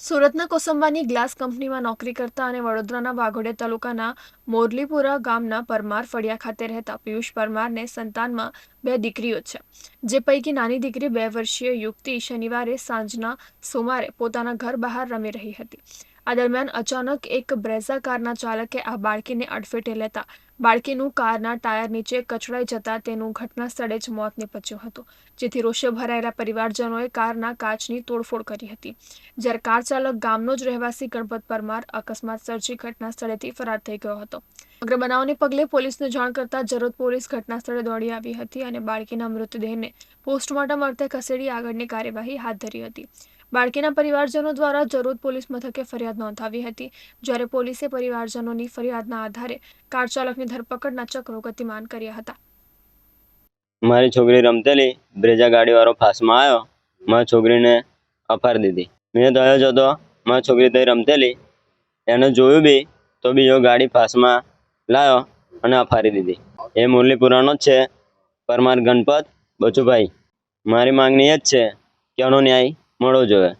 સુરતના કોસંબાની ગ્લાસ કંપનીમાં નોકરી કરતા અને વડોદરાના વાઘોડિયા તાલુકાના મોરલીપુરા ગામના પરમાર ફળિયા ખાતે રહેતા પિયુષ પરમારને સંતાનમાં બે દીકરીઓ છે. જે પૈકી નાની દીકરી બે વર્ષીય યુક્તિ શનિવારે સાંજના સોમારે પોતાના ઘર બહાર રમી રહી હતી. આ દરમિયાન અચાનક એક બ્રેઝા કારના ચાલકે આ બાળકીને અડફેટે લેતા બાળકીનું કારના ટાયર નીચે કચડાઈ જતા તેનું ઘટના સ્થળે જ મોત નીપજ્યું હતું, જેથી રોષે ભરાયેલા પરિવારજનોએ કારના કાચની તોડફોડ કરી હતી. જ્યારે કાર ચાલક ગામનો જ રહેવાસી ગણપત પરમાર અકસ્માત સર્જી ઘટના સ્થળેથી ફરાર થઈ ગયો હતો. અગ્ર બનાવને પગલે પોલીસને જાણ કરતા જરોદ પોલીસ ઘટના સ્થળે દોડી આવી હતી અને બાળકીના મૃતદેહને પોસ્ટમોર્ટમ અર્થે ખસેડી આગળની કાર્યવાહી હાથ ધરી હતી. બાળકીના પરિવારજનો દ્વારા જરોદ પોલીસ મથકે ફરિયાદ નોંધાવી હતી. જ્યારે પોલીસે પરિવારજનોની ફરિયાદના આધારે કાર ચાલકની ધરપકડના ચક્રો ગતિમાન કર્યા હતા. મારી છોકરી રમતેલી, બ્રેજા ગાડીવાળો ફાસમાં આવ્યો, મારી છોકરીને અફારી દીધી. મેં થયો જ હતો છોકરી તઈ રમતેલી, એને જોયું બી, તો બીજો ગાડી ફાસમાં લાવ્યો અને અફારી દીધી. એ મુરલીપુરાનો જ છે, પરમાર ગણપત બચુભાઈ. મારી માંગણી એ જ છે કે એનો ન્યાય મળવો જોઈએ